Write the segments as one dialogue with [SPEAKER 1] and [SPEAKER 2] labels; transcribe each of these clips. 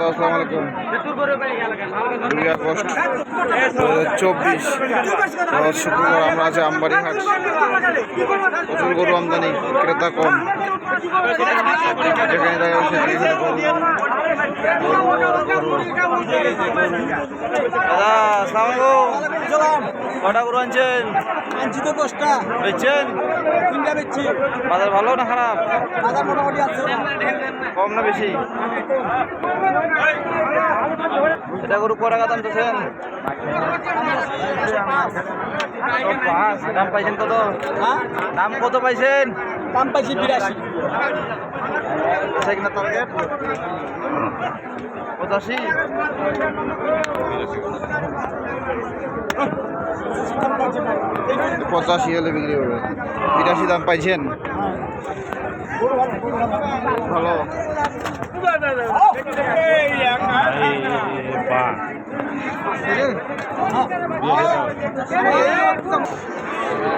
[SPEAKER 1] আলাইকুম দুই আগস্ট দু হাজার চব্বিশ আমরা আছি আমবাড়ি হাট প্রচুর গরু আমদানি ক্রেতা কম কটা গরু আনছেন?
[SPEAKER 2] আনছি তো দশটা
[SPEAKER 1] বেচছেন?
[SPEAKER 2] তিনটা বেচছি
[SPEAKER 1] বাজার ভালো না খারাপ?
[SPEAKER 2] বাজার মোটামুটি আছে
[SPEAKER 1] কম না বেশি? এটা গরু কটা দাম চাচ্ছেন? দাম পাইছেন কত? দাম কত পাইছেন?
[SPEAKER 2] দাম পাইছি বিরাশি।
[SPEAKER 1] কিনা টার্গেট পঁচাশি। পঁচাশি হলে বিক্রি হবে। বিরাশি দাম পাইছেন? ভালো।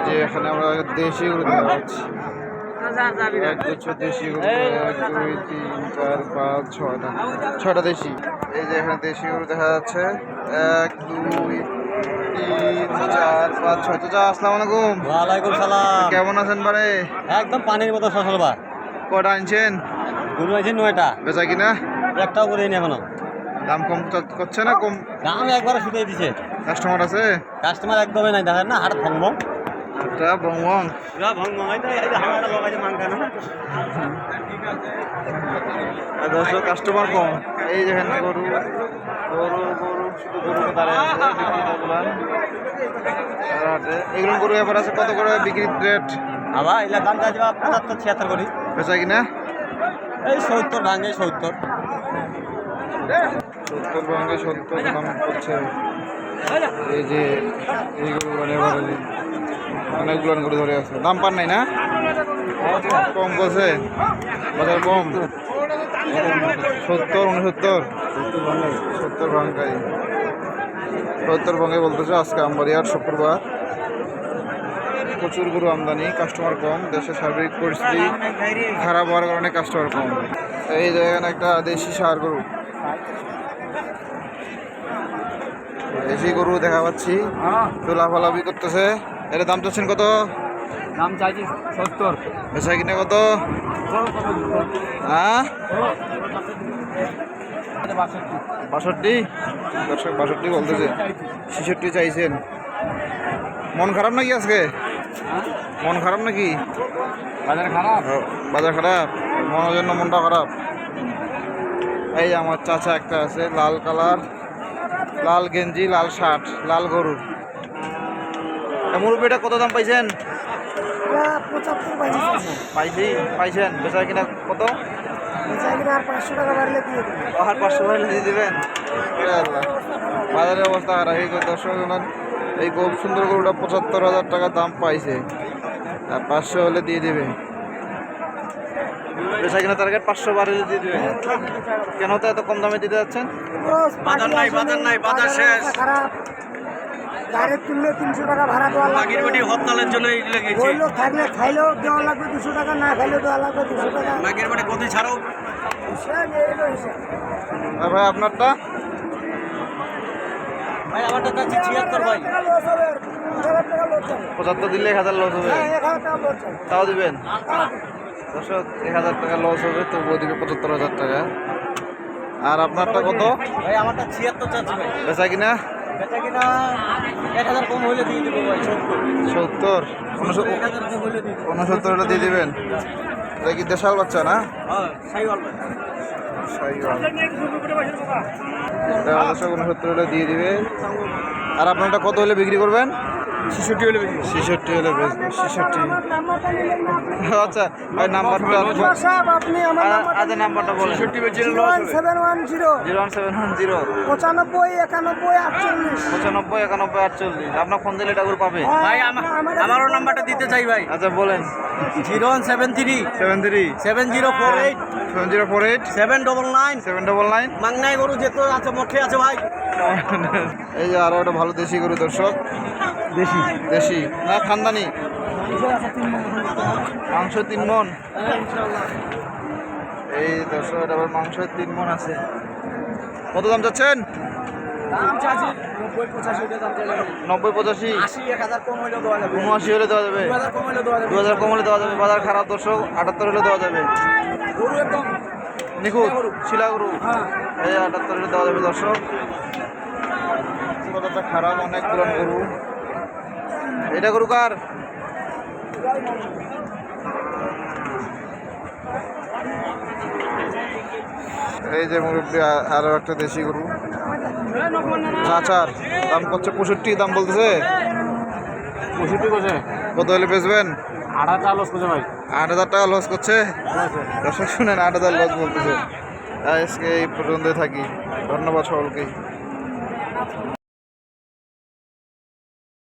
[SPEAKER 1] যে এখানে আমরা দেশি এক গুচ্ছ দেশি গরু এক দুই তিন চার পাঁচ ছয়টা। ছয়টা দেশি। এই যে এখানে দেশি গরু দেখা যাচ্ছে। এক দুই তিন চার পাঁচ ছয়। তো যা আসসালামু আলাইকুম।
[SPEAKER 2] ওয়ালাইকুম সালাম।
[SPEAKER 1] কেমন আছেন বারে
[SPEAKER 2] একদম পানির মতো ফসল বা।
[SPEAKER 1] কটা আনছেন?
[SPEAKER 2] গরু নয়টা।
[SPEAKER 1] বেচা কিনা?
[SPEAKER 2] একটাও করে নি এখনও।
[SPEAKER 1] দাম কম করছে না কম?
[SPEAKER 2] দাম একবারে শুকিয়ে দিছে।
[SPEAKER 1] কাস্টমার আছে?
[SPEAKER 2] কাস্টমার একদমই নাই। দেখেন না হাট ভঙ্গ।
[SPEAKER 1] বংবং
[SPEAKER 2] ভঙ্গ লগাইছে মান কেন
[SPEAKER 1] আর দর্শক কাস্টমার কম। এই দেখেন গরু গরু গরু শুধু গরু দাঁড়িয়ে আছে এগুলো গরু এবার আছে কত করে বিক্রির রেট
[SPEAKER 2] আবার এগুলা দাম চাইছে বা পঁচাত্তর ছিয়াত্তর করি।
[SPEAKER 1] বেচা কিনা?
[SPEAKER 2] এই সত্তর ভাঙে সত্তর।
[SPEAKER 1] সত্তর ভাঙে সত্তর দাম করছে। এই যে এই গরুগুলো এবার অনেকগুলো গরু ধরে আছে। দাম পান নাই না? কম করছে বাজার কম। সত্তর, উনসত্তর। সত্তর ভাঙ্গাই সত্তর ভাঙ্গাই বলতেছে আজকে আমবাড়িয়ার শুক্রবার। প্রচুর গরু আমদানি কাস্টমার কম দেশের সার্বিক পরিস্থিতি খারাপ হওয়ার কারণে কাস্টমার কম। এই দেখেন একটা দেশি সার গরু। দেশি গরু দেখা পাচ্ছি। তো লাফালাফি করতেছে। এটা দাম চাচ্ছেন কত?
[SPEAKER 2] দাম চাইছি সত্তর।
[SPEAKER 1] বেচা কিনে কত? হ্যাঁ? বাষট্টি? দর্শক বাষট্টি বলতেছে। ছেষট্টি চাইছেন। মন খারাপ নাকি আজকে? মন খারাপ নাকি?
[SPEAKER 2] বাজার খারাপ?
[SPEAKER 1] বাজার খারাপ? মনের জন্য মনটা খারাপ? এই আমার চাচা একটা আছে লাল কালার লাল গেঞ্জি লাল শার্ট লাল গরু। মুরব্বীটা কত দাম পাইছেন?
[SPEAKER 2] পঁচাত্তর
[SPEAKER 1] পাইছি। পাইছেন। বেচা কিনা কত
[SPEAKER 2] আর পাঁচশো বাড়লে দিয়ে
[SPEAKER 1] দিবেন। বাজারের অবস্থা খারাপ। এই দর্শক সুন্দর গরুটা পঁচাত্তর হাজার টাকা দাম পাইছে। আর পাঁচশো হলে দিয়ে দেবে। বেচা কিনা টার্গেট পাঁচশো দিয়ে দেবে। কেন তো এত কম দামে দিতে যাচ্ছেন?
[SPEAKER 2] বাজার নাই বাজার নাই বাজার শেষ। খারাপ গাড়ি তুললে তিনশো টাকা ভাড়া দেওয়া লাগবে।
[SPEAKER 3] হরতালের জন্য
[SPEAKER 2] ওই লোক থাকলে খাইলেও দেওয়া লাগবে দুশো টাকা না খাইলেও দেওয়া লাগবে দুশো টাকা।
[SPEAKER 3] মাগির বাড়ি ছাড়াও।
[SPEAKER 2] হলো হিসাব।
[SPEAKER 1] আর ভাই আপনারটা?
[SPEAKER 3] ভাই আমারটা চাচ্ছি ছিয়াত্তর ভাই।
[SPEAKER 1] পঁচাত্তর দিলে এক হাজার লস হবে।
[SPEAKER 2] হ্যাঁ লস হবে।
[SPEAKER 1] তাও দিবেন? দর্শক এক হাজার টাকা লস হবে তবুও দিবে পঁচাত্তর হাজার টাকা। আর আপনারটা কত?
[SPEAKER 3] ভাই আমারটা ছিয়াত্তর চাচ্ছি ভাই।
[SPEAKER 1] বেচা কিনা?
[SPEAKER 3] বেচা কিনা এক হাজার কম হইলে দিয়ে দেবো ভাই সত্তর।
[SPEAKER 1] উনসত্তর হলে দিয়ে দেবেন? এটা কি দেশাল বাচ্চা না?
[SPEAKER 3] হ্যাঁ
[SPEAKER 1] উনসত্তর হলে দিয়ে দিবে আর আপনারটা কত হলে বিক্রি করবেন?
[SPEAKER 3] ছেষট্টি হলে বেশি?
[SPEAKER 1] ছেষট্টি হলে বেচবেন ছেষট্টি? আচ্ছা ভাই নাম্বারটা
[SPEAKER 2] আপনি আমার
[SPEAKER 1] আচ্ছা নাম্বারটা বলেন।
[SPEAKER 3] ছেষট্টি
[SPEAKER 2] zero one seven one zero.
[SPEAKER 1] Zero one seven one zero.
[SPEAKER 2] পঁচানব্বই একানব্বই আটচল্লিশ।
[SPEAKER 1] পঁচানব্বই একানব্বই আটচল্লিশ। আপনার ফোন দিলে এটা পাবে।
[SPEAKER 3] ভাই আমারও নাম্বারটা দিতে চাই ভাই।
[SPEAKER 1] আচ্ছা বলেন।
[SPEAKER 3] Zero one seven three.
[SPEAKER 1] Seven three.
[SPEAKER 3] Seven zero four eight.
[SPEAKER 1] Seven zero four eight.
[SPEAKER 3] Seven double nine.
[SPEAKER 1] Seven double nine.
[SPEAKER 3] মাংনাই গরু যেত আছে মঠে আছে ভাই।
[SPEAKER 1] এই যে আরও একটা ভালো দেশি গরু দর্শক। দেশি দেশি। না খানদানি। মাংস তিন মন। এই এটা আবার মাংস তিন মন আছে। কত দাম চাচ্ছেন?
[SPEAKER 3] নব্বই পঁচাশি
[SPEAKER 1] উনআশি হলে দেওয়া যাবে।
[SPEAKER 3] দু হাজার কম দেওয়া যাবে।
[SPEAKER 1] হলে দেওয়া বাজার খারাপ দর্শক আটাত্তর হলে দেওয়া যাবে। নিখুঁত শিলাগুরু
[SPEAKER 3] হ্যাঁ।
[SPEAKER 1] এই আটাত্তর হলে দেওয়া যাবে দর্শক। খারাপ অনেক পুরান গরু। এটা গরু কার? এই যে মুরব্বী আরও একটা দেশি গরু। চাচার দাম করছে পঁয়ষট্টি দাম বলতেছে?
[SPEAKER 3] পঁয়ষট্টি করছে
[SPEAKER 1] কত হলে বেচবেন?
[SPEAKER 3] আট হাজার লস করছে ভাই।
[SPEAKER 1] আট হাজার টাকা লস করছে? দর্শক শুনেন আট হাজার লস বলতেছে। আজকে এই পর্যন্তই থাকি। ধন্যবাদ সকলকে